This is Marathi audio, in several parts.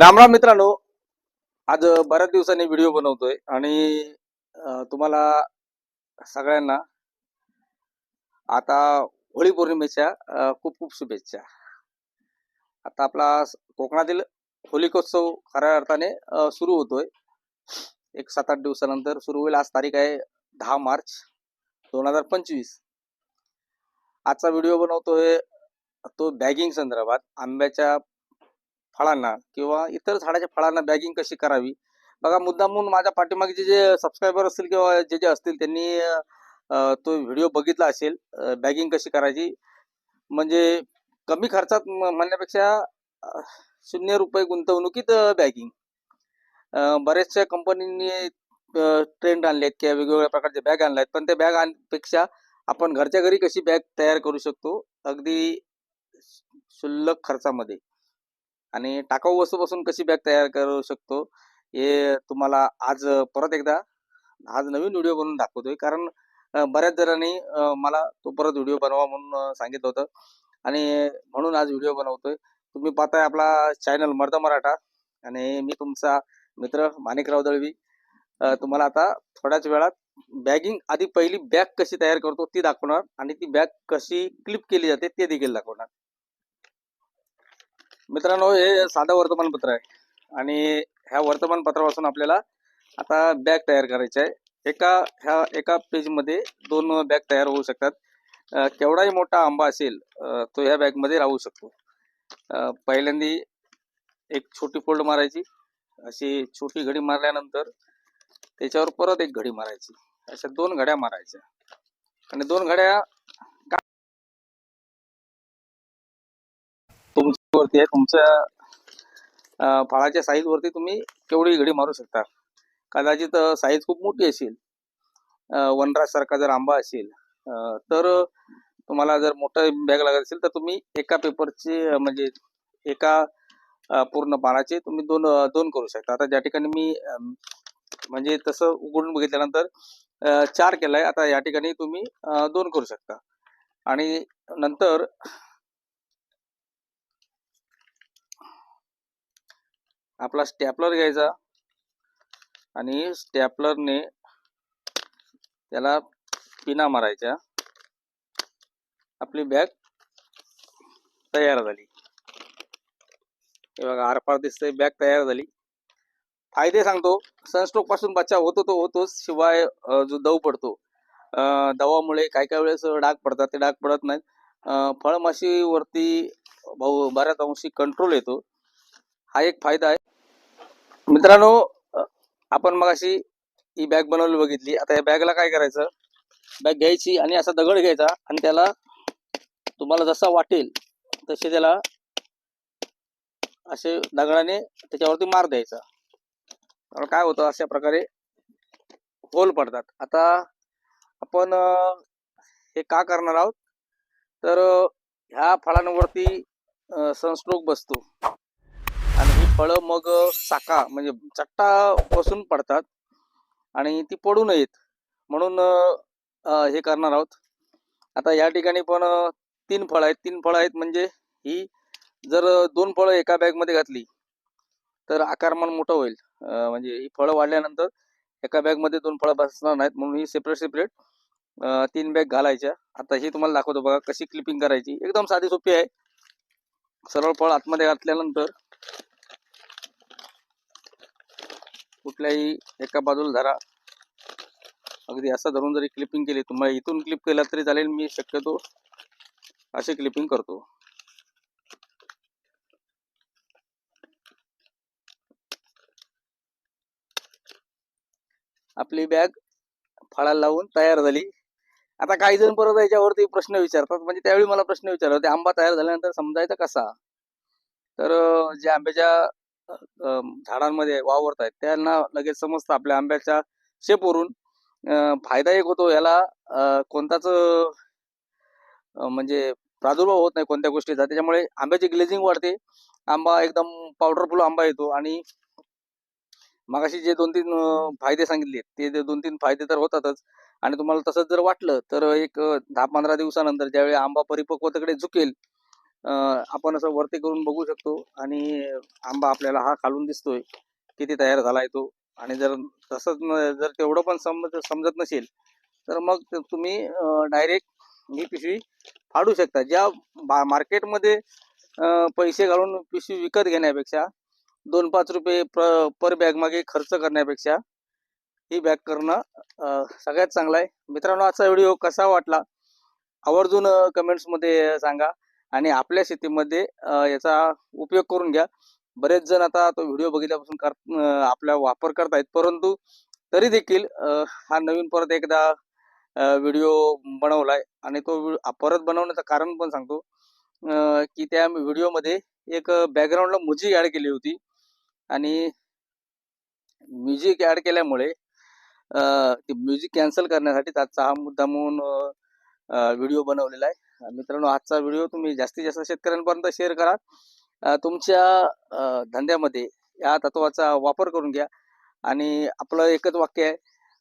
रामराम मित्रांनो आज बऱ्याच दिवसांनी व्हिडिओ बनवतोय आणि तुम्हाला सगळ्यांना आता होळी पौर्णिमेच्या खूप खूप शुभेच्छा. आता आपला कोकणातील होलिकोत्सव खऱ्या अर्थाने सुरू होतोय. एक सात आठ दिवसानंतर सुरू होईल. आज तारीख आहे दहा मार्च दोन हजार पंचवीस. आजचा व्हिडिओ बनवतोय तो बॅगिंग संदर्भात. आंब्याच्या फळांना किंवा इतर झाडाच्या फळांना बॅगिंग कशी करावी? बघा मुद्दामून माझ्या पाठीमागचे जे सबस्क्रायबर असतील किंवा जे जे असतील त्यांनी तो व्हिडिओ बघितला असेल बॅगिंग कशी करायची? म्हणजे कमी खर्चात म- म्हणण्यापेक्षा शून्य रुपये गुंतवणुकीत बॅगिंग बऱ्याचशा कंपनींनी ट्रेंड आणले आहेत किंवा वेगवेगळ्या प्रकारचे बॅग आणल्या आहेत पण त्या बॅगपेक्षा आपण घरच्या घरी कशी बॅग तयार करू शकतो? अगदी शुल्लक खर्चामध्ये. आणि टाकाऊ वस्तूपासून कशी बॅग तयार करू शकतो हे तुम्हाला आज परत एकदा आज नवीन व्हिडिओ बनवून दाखवतोय. कारण बऱ्याच जणांनी मला तो परत व्हिडिओ बनवा म्हणून सांगितलं होतं. आणि म्हणून आज व्हिडिओ बनवतोय. तुम्ही पाहताय आपला चॅनल मर्द मराठा. आणि मी तुमचा मित्र माणिकराव दळवी. तुम्हाला आता थोड्याच वेळात बॅगिंग आधी पहिली बॅग कशी तयार करतो ती दाखवणार. आणि ती बॅग कशी क्लिप केली जाते ते देखील दाखवणार. मित्रांनो हे साधं वर्तमानपत्र आहे. आणि ह्या वर्तमानपत्रापासून आपल्याला आता बॅग तयार करायची आहे. एका ह्या एका पेजमध्ये दोन बॅग तयार होऊ शकतात. केवढाही मोठा आंबा असेल तो ह्या बॅगमध्ये राहू शकतो. पहिल्यांदा पहिल्यांदी एक छोटी फोल्ड मारायची. अशी छोटी घडी मारल्यानंतर त्याच्यावर परत एक घडी मारायची. अशा दोन घड्या मारायच्या. आणि दोन घड्या वरती आहे तुमच्या फळाच्या साईज वरती तुम्ही केवढी घडी मारू शकता. कदाचित साईज खूप मोठी असेल वनराज सारखा जर आंबा असेल तर तुम्हाला जर मोठा बॅग लागत असेल तर तुम्ही एका पेपरचे म्हणजे एका पूर्ण पानाचे तुम्ही दोन दोन करू शकता. आता ज्या ठिकाणी मी म्हणजे तसं उघडून बघितल्यानंतर चार केलाय आता या ठिकाणी तुम्ही दोन करू शकता. आणि नंतर आपला स्टॅपलर घ्यायचा आणि स्टॅपलरने त्याला पिना मारायच्या. आपली बॅग तयार झाली. हे बघा आरपार दिसतंय बॅग तयार झाली. फायदे सांगतो सनस्ट्रोकपासून बचाव होतो तो होतोच शिवाय जो दव पडतो. दवामुळे काय काय वेळेस डाग पडतात ते डाग पडत नाहीत. फळमाशीवरती भाऊ बऱ्याच अंशी कंट्रोल येतो. हा एक फायदा आहे. मित्रांनो आपण मग अशी ही बॅग बनवली बघितली. आता या बॅगला काय करायचं? बॅग घ्यायची आणि असा दगड घ्यायचा आणि त्याला तुम्हाला जसा वाटेल तसे त्याला असे दगडाने त्याच्यावरती मार द्यायचा. कारण काय होतं अशा प्रकारे होल पडतात. आता आपण हे का करणार आहोत? तर ह्या फळांवरती सनस्ट्रोक बसतो. फळं मग साका म्हणजे चट्टा बसून पडतात आणि ती पडू नयेत. म्हणून हे करणार आहोत. आता या ठिकाणी पण तीन फळं आहेत. तीन फळं आहेत म्हणजे ही जर दोन फळं एका बॅगमध्ये घातली तर आकारमान मोठं होईल. म्हणजे ही फळं वाढल्यानंतर एका बॅगमध्ये दोन फळं बसणार नाहीत. म्हणून ही सेपरेट सेपरेट तीन बॅग घालायच्या. आता ही तुम्हाला दाखवतो बघा कशी क्लिपिंग करायची. एकदम साधी सोपी आहे. सरळ फळ आतमध्ये घातल्यानंतर कुठल्याही एका बाजूला धरा. अगदी असं धरून जरी क्लिपिंग केली तुम्हाला इथून क्लिप केला तरी चालेल मी शक्यतो असे क्लिपिंग करतो. आपली बॅग फळाला लावून तयार झाली. आता काही जण परत याच्यावरती प्रश्न विचारतात. म्हणजे त्यावेळी मला प्रश्न विचारला होते आंबा तयार झाल्यानंतर समजायचा कसा? तर ज्या जे आंब्याच्या झाडांमध्ये वावरत आहेत त्यांना लगेच समजतं आपल्या आंब्याच्या शेपवरून. फायदा एक होतो याला कोणताच म्हणजे प्रादुर्भाव होत नाही कोणत्या गोष्टीचा. त्याच्यामुळे आंब्याची ग्लेझिंग वाढते. आंबा एकदम पावडरफुल आंबा येतो आणि मगाशी जे दोन तीन फायदे सांगितले ते जे दोन तीन फायदे तर होतातच. आणि तुम्हाला तसंच जर वाटलं तर एक दहा पंधरा दिवसानंतर ज्यावेळी आंबा परिपक्वतेकडे झुकेल आपण असं वरती करून बघू शकतो आणि आंबा आपल्याला हा खालून दिसतोय किती तयार झालाय तो. आणि जर तसंच जर तेवढं पण समज समजत नसेल तर मग तुम्ही डायरेक्ट ही पिशवी फाडू शकता. ज्या बा मार्केटमध्ये पैसे घालून पिशवी विकत घेण्यापेक्षा दोन पाच रुपये पर पर बॅग मागे खर्च करण्यापेक्षा ही बॅग करणं सगळ्यात चांगलं आहे. मित्रांनो आजचा व्हिडिओ कसा वाटला? आवर्जून कमेंट्समध्ये सांगा. आणि आपल्या शेतीमध्ये याचा उपयोग करून घ्या. बरेच जण आता तो व्हिडिओ बघितल्यापासून कर आपला वापर करतायत. परंतु तरी देखील हा नवीन परत एकदा व्हिडिओ बनवलाय आणि तो परत बनवण्याचं कारण पण सांगतो की त्या व्हिडिओमध्ये एक बॅकग्राऊंडला म्युझिक ॲड केली होती. आणि म्युझिक ॲड केल्यामुळे ते म्युझिक कॅन्सल करण्यासाठी त्याचा हा मुद्दा म्हणून व्हिडिओ बनवलेला आहे. मित्रांनो आजचा व्हिडिओ तुम्ही जास्तीत जास्त शेतकऱ्यांपर्यंत शेअर करा. तुमच्या धंद्यामध्ये या तत्वाचा वापर करून घ्या. आणि आपलं एकच वाक्य आहे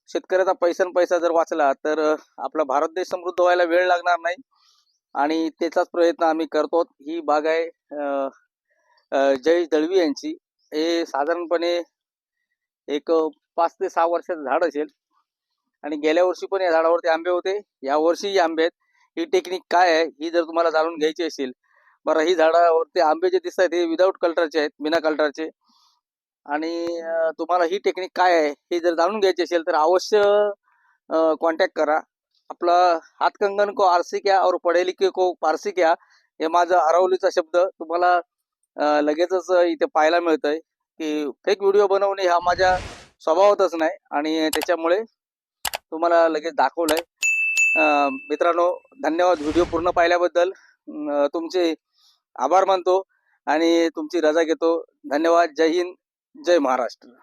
शेतकऱ्याचा पैसा पैसा जर वाचला तर आपला भारत देश समृद्ध व्हायला वेळ लागणार नाही. आणि त्याचाच प्रयत्न आम्ही करतो ही बाग आहे जयेश दळवी यांची. हे साधारणपणे एक पाच ते सहा वर्षाचं झाड असेल. आणि गेल्या वर्षी पण या झाडावरती आंबे होते. या वर्षीही आंबे आहेत. ही टेक्निक काय आहे ही जर तुम्हाला जाणून घ्यायची असेल बरं ही झाडावरती आंबे जे दिसत आहेत हे विदाऊट कल्टरचे आहेत बिना कल्टरचे आणि तुम्हाला ही टेक्निक काय आहे हे जर जाणून घ्यायची असेल तर अवश्य कॉन्टॅक्ट करा. आपला हातकंगन को आरसी क्या और पढे लिखे को पारसी क्या हे माझा अरावलीचा शब्द तुम्हाला लगेचच इथे पाहायला मिळतंय की फेक व्हिडिओ बनवणे हा माझ्या स्वभावातच नाही. आणि त्याच्यामुळे तुम्हाला लगेच दाखवलंय. मित्रांनो धन्यवाद व्हिडिओ पूर्ण पाहिल्याबद्दल. तुमचे आभार मानतो आणि तुमची रजा घेतो. धन्यवाद. जय हिंद. जय महाराष्ट्र.